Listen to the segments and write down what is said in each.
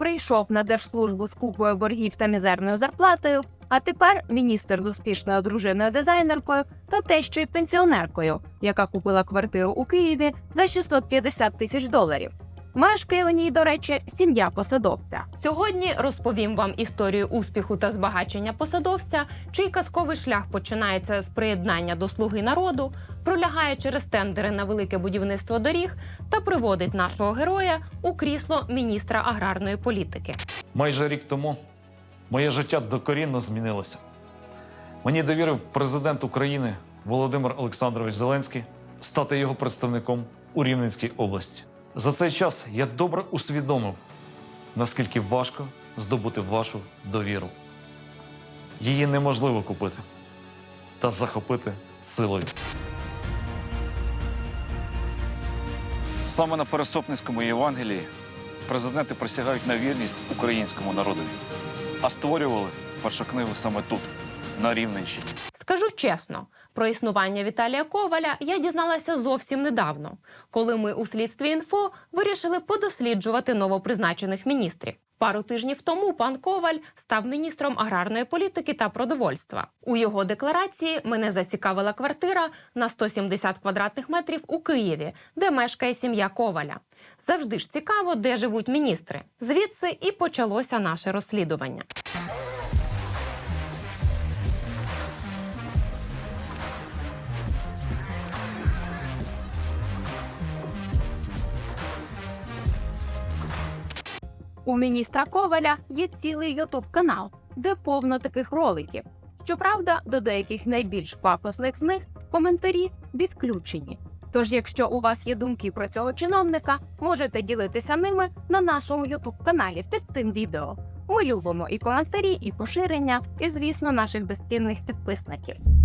прийшов на держслужбу з купою боргів та мізерною зарплатою, а тепер міністр з успішною дружиною дизайнеркою та те, що й пенсіонеркою, яка купила квартиру у Києві за 650 тисяч доларів. Мешкає у ній, до речі, сім'я посадовця. Сьогодні розповім вам історію успіху та збагачення посадовця, чий казковий шлях починається з приєднання до слуги народу, пролягає через тендери на велике будівництво доріг та приводить нашого героя у крісло міністра аграрної політики. Майже рік тому моє життя докорінно змінилося. Мені довірив президент України Володимир Олександрович Зеленський стати його представником у Рівненській області. За цей час я добре усвідомив, наскільки важко здобути вашу довіру. Її неможливо купити та захопити силою. Саме на Пересопницькому Євангелії президенти присягають на вірність українському народові, а створювали першу книгу саме тут, на Рівненщині. Скажу чесно, про існування Віталія Коваля я дізналася зовсім недавно, коли ми у слідстві інфо вирішили подосліджувати новопризначених міністрів. Пару тижнів тому пан Коваль став міністром аграрної політики та продовольства. У його декларації мене зацікавила квартира на 170 квадратних метрів у Києві, де мешкає сім'я Коваля. Завжди ж цікаво, де живуть міністри. Звідси і почалося наше розслідування. У міністра Коваля є цілий ютуб канал, де повно таких роликів. Щоправда, до деяких найбільш пафосних з них коментарі відключені. Тож, якщо у вас є думки про цього чиновника, можете ділитися ними на нашому ютуб каналі під цим відео. Ми любимо і коментарі, і поширення, і звісно, наших безцінних підписників.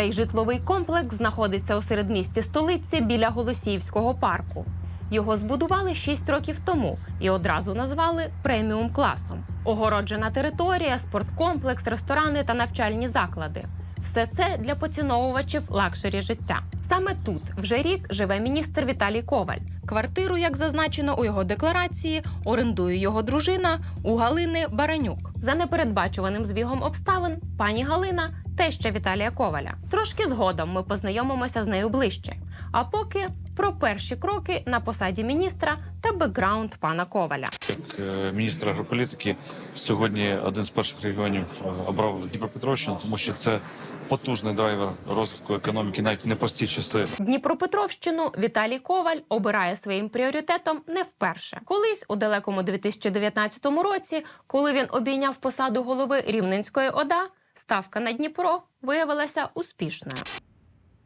Цей житловий комплекс знаходиться у середмісті столиці біля Голосіївського парку. Його збудували 6 років тому і одразу назвали преміум класом. Огороджена територія, спорткомплекс, ресторани та навчальні заклади. Все це для поціновувачів лакшері життя. Саме тут вже рік живе міністр Віталій Коваль. Квартиру, як зазначено у його декларації, орендує його дружина у Галини Баранюк. За непередбачуваним збігом обставин пані Галина теща Віталія Коваля. Трошки згодом ми познайомимося з нею ближче. А поки про перші кроки на посаді міністра та бекграунд пана Коваля. Як е, міністр агрополітики сьогодні один з перших регіонів е, обрав Дніпропетровщину, тому що це потужний драйвер розвитку економіки навіть в непрості часи. Дніпропетровщину Віталій Коваль обирає своїм пріоритетом не вперше. Колись у далекому 2019 році, коли він обійняв посаду голови Рівненської ОДА, ставка на Дніпро виявилася успішною.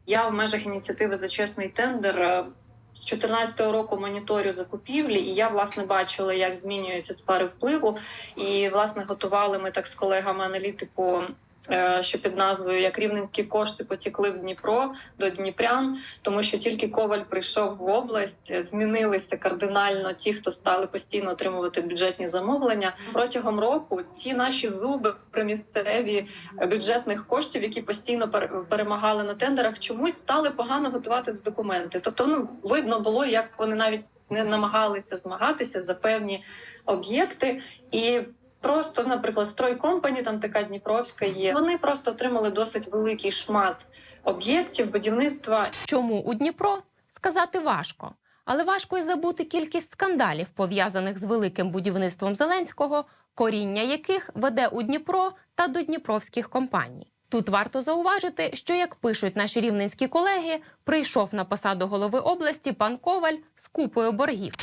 Я в межах ініціативи за чесний тендер е, з 2014 року моніторю закупівлі, і я власне бачила, як змінюються сфери впливу. І власне готували ми так з колегами аналітику. Е, Що під назвою як рівненські кошти потікли в Дніпро до Дніпрян, тому що тільки Коваль прийшов в область, змінилися кардинально ті, хто стали постійно отримувати бюджетні замовлення протягом року. Ті наші зуби примісцеві бюджетних коштів, які постійно пер- перемагали на тендерах, чомусь стали погано готувати документи. Тобто, ну видно було, як вони навіть не намагалися змагатися за певні об'єкти і. Просто, наприклад, стройкомпані, там така Дніпровська є. Вони просто отримали досить великий шмат об'єктів будівництва Чому у Дніпро сказати важко, але важко й забути кількість скандалів, пов'язаних з великим будівництвом Зеленського, коріння яких веде у Дніпро та до дніпровських компаній. Тут варто зауважити, що як пишуть наші рівненські колеги, прийшов на посаду голови області пан Коваль з купою боргів.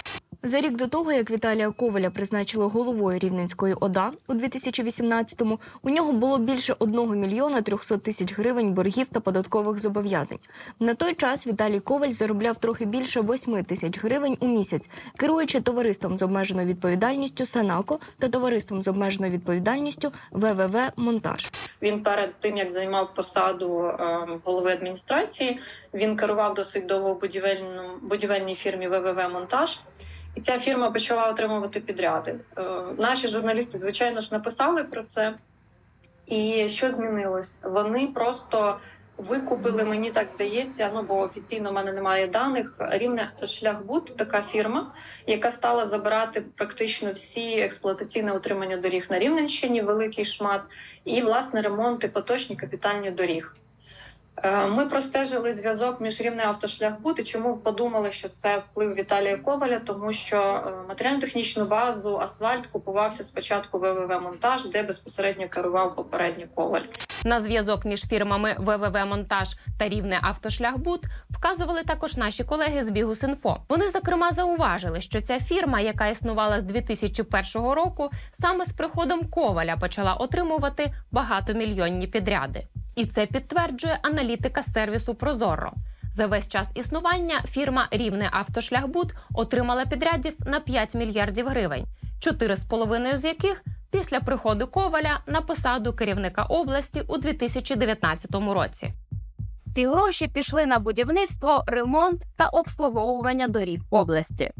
За рік до того, як Віталія Коваля призначили головою Рівненської ОДА у 2018-му, у нього було більше 1 мільйона 300 тисяч гривень боргів та податкових зобов'язань. На той час Віталій Коваль заробляв трохи більше 8 тисяч гривень у місяць, керуючи товариством з обмеженою відповідальністю Санако та товариством з обмеженою відповідальністю ВВВ Монтаж. Він перед тим як займав посаду е, голови адміністрації, він керував досить довго будівельній фірмі ВВВ Монтаж. І ця фірма почала отримувати підряди. Е, наші журналісти, звичайно ж, написали про це. І що змінилось? Вони просто викупили, мені так здається, ну бо офіційно в мене немає даних. Рівне шляхбуд, така фірма, яка стала забирати практично всі експлуатаційне утримання доріг на Рівненщині, великий шмат, і власне ремонти поточні капітальні доріг. Е, Ми простежили зв'язок між рівнем автошляхбуд і чому подумали, що це вплив Віталія Коваля, тому що е, матеріально-технічну базу асфальт купувався спочатку ВВВ монтаж, де безпосередньо керував попередній Коваль. На зв'язок між фірмами ВВВ Монтаж та Рівне Автошляхбуд вказували також наші колеги з Бігус.Інфо. Вони зокрема зауважили, що ця фірма, яка існувала з 2001 року, саме з приходом Коваля почала отримувати багатомільйонні підряди. І це підтверджує аналітика сервісу Прозоро. За весь час існування фірма Рівне Автошляхбуд отримала підрядів на 5 мільярдів гривень, 4,5 з яких після приходу Коваля на посаду керівника області у 2019 році. Ці гроші пішли на будівництво, ремонт та обслуговування доріг області.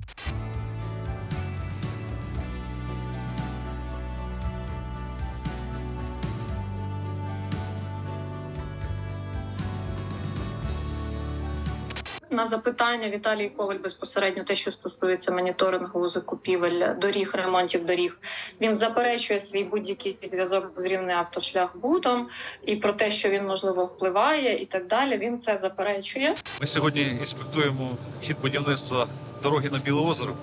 На запитання Віталій Коваль безпосередньо те, що стосується моніторингу закупівель доріг, ремонтів доріг, він заперечує свій будь-який зв'язок з рівнем автошляхбудом і про те, що він можливо впливає, і так далі. Він це заперечує. Ми сьогодні інспектуємо хід будівництва дороги на Біле озеро.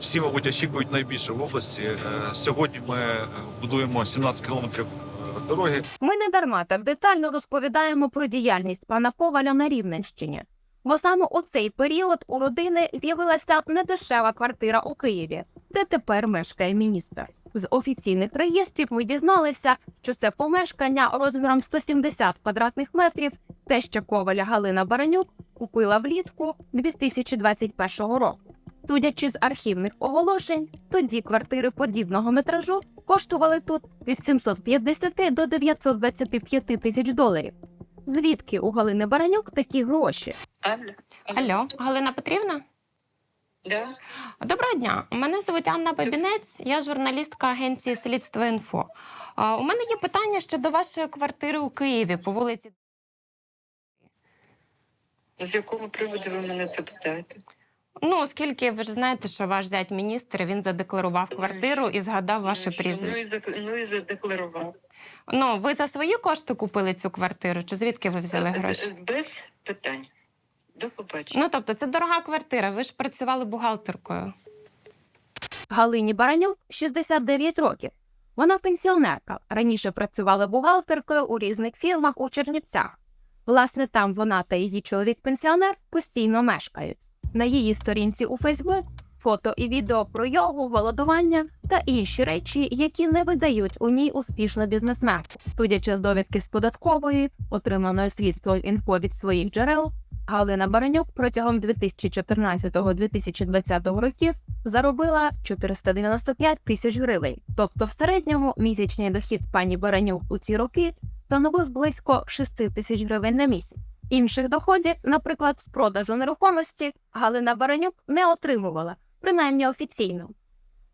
Всі, мабуть, очікують найбільше в області. Е, Сьогодні ми е, будуємо 17 кілометрів е, дороги. Ми не дарма так детально розповідаємо про діяльність пана Коваля на Рівненщині. Бо саме у цей період у родини з'явилася недешева квартира у Києві, де тепер мешкає міністр. З офіційних реєстрів ми дізналися, що це помешкання розміром 170 квадратних метрів, те, що Коваля Галина Баранюк купила влітку 2021 року. Судячи з архівних оголошень, тоді квартири подібного метражу коштували тут від 750 до 925 тисяч доларів. Звідки у Галини Баранюк такі гроші? Алло. Алло, Галина Петрівна? Да. Доброго дня. Мене звуть Анна Бабінець, я журналістка агенції Слідство інфо. А, У мене є питання щодо вашої квартири у Києві по вулиці. З якого приводу ви мене це питаєте? Ну, оскільки ви ж знаєте, що ваш зять міністр він задекларував квартиру і згадав ваше Ну, і? Ну і, прізвище. зак- ну і задекларував. Ну, ви за свої кошти купили цю квартиру? Чи звідки ви взяли Е, гроші? е, Без питань. До побачення. Ну, тобто, це дорога квартира. Ви ж працювали бухгалтеркою. Галині Баранюк 69 років. Вона пенсіонерка. Раніше працювала бухгалтеркою у різних фірмах у Чернівцях. Власне, там вона та її чоловік-пенсіонер постійно мешкають. На її сторінці у Фейсбук фото і відео про йогу, голодування та інші речі, які не видають у ній успішну бізнесменку. Судячи з довідки з податкової, отриманої слідством інфо від своїх джерел, Галина Баранюк протягом 2014-2020 років заробила 495 тисяч гривень. Тобто, в середньому місячний дохід пані Баранюк у ці роки становив близько 6 тисяч гривень на місяць. Інших доходів, наприклад, з продажу нерухомості, Галина Баранюк не отримувала, принаймні офіційно.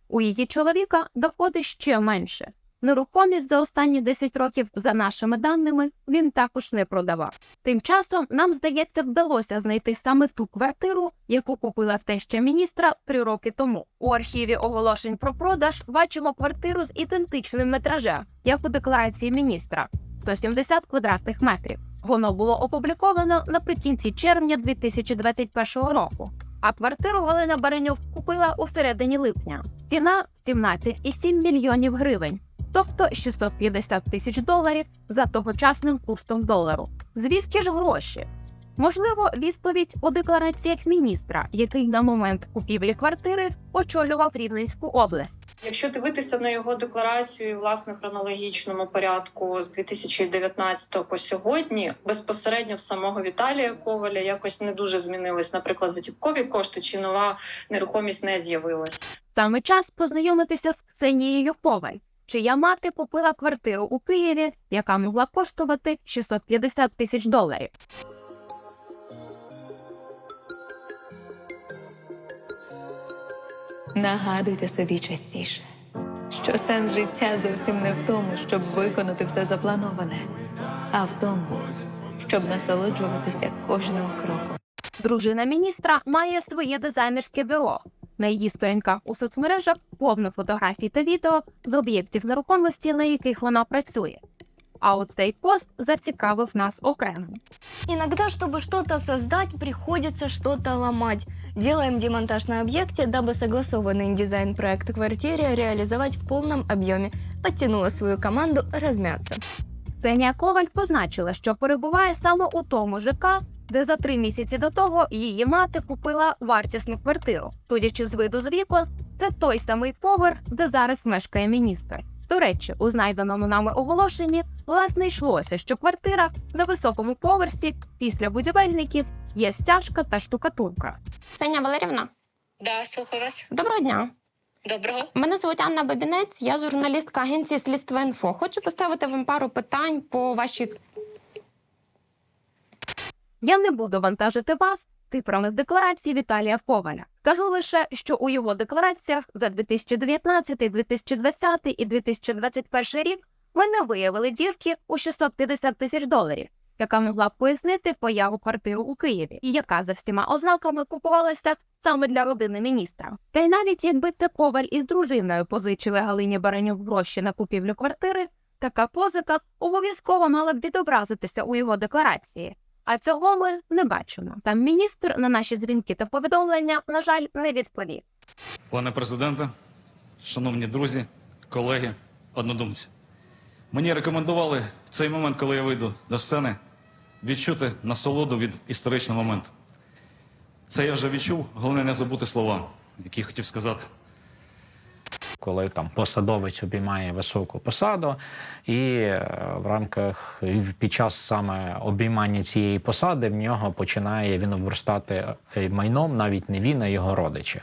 У її чоловіка доходи ще менше. Нерухомість за останні 10 років, за нашими даними, він також не продавав. Тим часом нам здається, вдалося знайти саме ту квартиру, яку купила теща міністра три роки тому. У архіві оголошень про продаж бачимо квартиру з ідентичним метражем, як у декларації міністра 170 квадратних метрів. Воно було опубліковано наприкінці червня 2021 року. А квартиру Галина Баренюк купила у середині липня. Ціна 17,7 мільйонів гривень тобто 650 тисяч доларів за тогочасним курсом долару. Звідки ж гроші? Можливо, відповідь у деклараціях міністра, який на момент купівлі квартири очолював Рівненську область. Якщо дивитися на його декларацію, власне, хронологічному порядку з 2019 по сьогодні, безпосередньо в самого Віталія Коваля якось не дуже змінились, наприклад, готівкові кошти чи нова нерухомість не з'явилась. Саме час познайомитися з Ксенією Коваль, чия мати купила квартиру у Києві, яка могла коштувати 650 тисяч доларів. Нагадуйте собі частіше, що сенс життя зовсім не в тому, щоб виконати все заплановане, а в тому, щоб насолоджуватися кожним кроком. Дружина міністра має своє дизайнерське бюро. На її сторінках у соцмережах повно фотографій та відео з об'єктів нерухомості, на яких вона працює. А оцей пост зацікавив нас окремо. Иногда, чтобы что-то создать, приходится что-то ломать. Делаем демонтаж на объекте, дабы согласованный дизайн-проект квартире реализовать в полном объеме. Подтянула свою команду размяться. Ксенія Коваль позначила, що перебуває саме у тому ЖК, де за три місяці до того її мати купила вартісну квартиру. Судячи з виду з вікон, це той самий поверх, де зараз мешкає міністр. До речі, у знайденому нами оголошенні власне йшлося, що квартира на високому поверсі після будівельників є стяжка та штукатурка. Ксенія Валерівна, Да, слухаю вас. доброго дня. Доброго. Мене звуть Анна Бабінець, я журналістка агенції Слідства інфо. Хочу поставити вам пару питань по вашій Я не буду вантажити вас цифрами з декларації Віталія Коваля. Скажу лише, що у його деклараціях за 2019, 2020 і 2021 рік ми не виявили дірки у 650 тисяч доларів, яка могла б пояснити появу квартиру у Києві, і яка за всіма ознаками купувалася саме для родини міністра. Та й навіть якби це Коваль із дружиною позичили Галині Баранюк гроші на купівлю квартири, така позика обов'язково мала б відобразитися у його декларації. А цього ми не бачимо. Там міністр на наші дзвінки та повідомлення, на жаль, не відповів. Пане президенте, шановні друзі, колеги, однодумці. Мені рекомендували в цей момент, коли я вийду до сцени, відчути насолоду від історичного моменту. Це я вже відчув, головне не забути слова, які хотів сказати. Коли там посадовець обіймає високу посаду, і е, в рамках під час саме обіймання цієї посади в нього починає він обростати е, майном, навіть не він, а його родичі.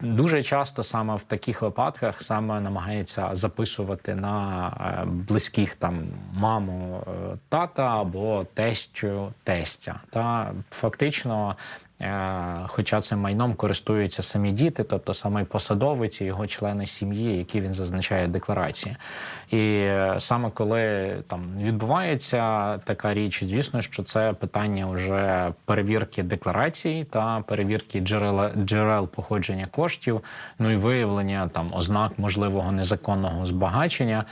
Дуже часто саме в таких випадках саме намагається записувати на е, близьких там маму тата або тещу тестя. Та фактично Хоча цим майном користуються самі діти, тобто саме посадовець і його члени сім'ї, які він зазначає в декларації. І е, саме коли там відбувається така річ, звісно, що це питання вже перевірки декларацій та перевірки джерела джерел походження коштів, ну і виявлення там ознак можливого незаконного збагачення.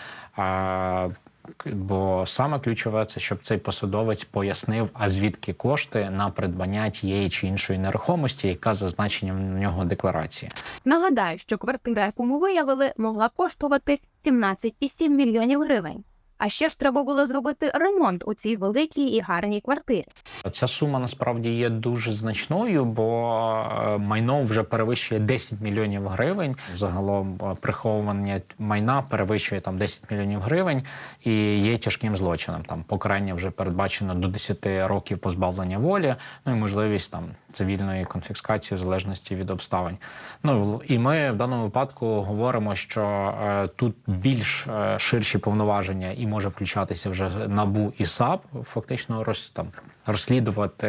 Бо саме ключове це щоб цей посадовець пояснив, а звідки кошти на придбання тієї чи іншої нерухомості, яка зазначена в нього декларації. Нагадаю, що квартира, яку ми виявили, могла коштувати 17,7 мільйонів гривень. А ще ж треба було зробити ремонт у цій великій і гарній квартирі. Ця сума насправді є дуже значною, бо е, майно вже перевищує 10 мільйонів гривень. Загалом е, приховування майна перевищує там 10 мільйонів гривень і є тяжким злочином. Там покарання вже передбачено до 10 років позбавлення волі, ну і можливість там цивільної конфіскації в залежності від обставин. Ну і ми в даному випадку говоримо, що е, тут більш е, ширші повноваження і може включатися вже набу і САП, фактично роз, там, розслідувати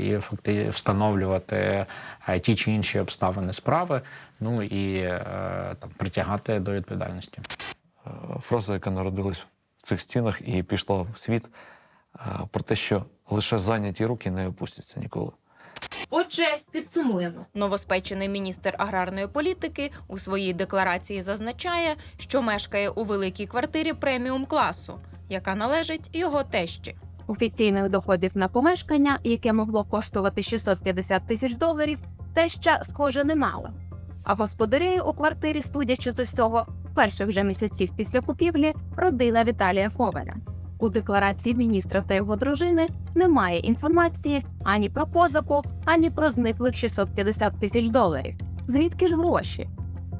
і факти встановлювати е, ті чи інші обставини справи, ну і е, там притягати до відповідальності. Е, Фраза, яка народилась в цих стінах і пішла в світ, е, про те, що лише зайняті руки не опустяться ніколи. Отже, підсумуємо. Новоспечений міністр аграрної політики у своїй декларації зазначає, що мешкає у великій квартирі преміум класу, яка належить його тещі. Офіційних доходів на помешкання, яке могло коштувати 650 тисяч доларів, те ще схоже немало. А господарі у квартирі, судячи з усього, з перших же місяців після купівлі, родина Віталія Коваля. У декларації міністра та його дружини немає інформації ані про позику, ані про зниклих 650 тисяч доларів. Звідки ж гроші?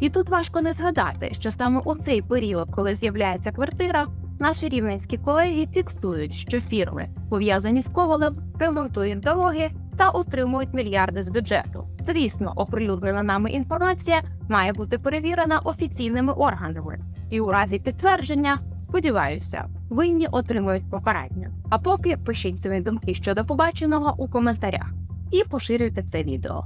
І тут важко не згадати, що саме у цей період, коли з'являється квартира, Наші рівненські колеги фіксують, що фірми, пов'язані з ковалем, ремонтують дороги та отримують мільярди з бюджету. Звісно, оприлюднена нами інформація має бути перевірена офіційними органами, і у разі підтвердження, сподіваюся, винні отримують покарання. А поки пишіть свої думки щодо побаченого у коментарях і поширюйте це відео.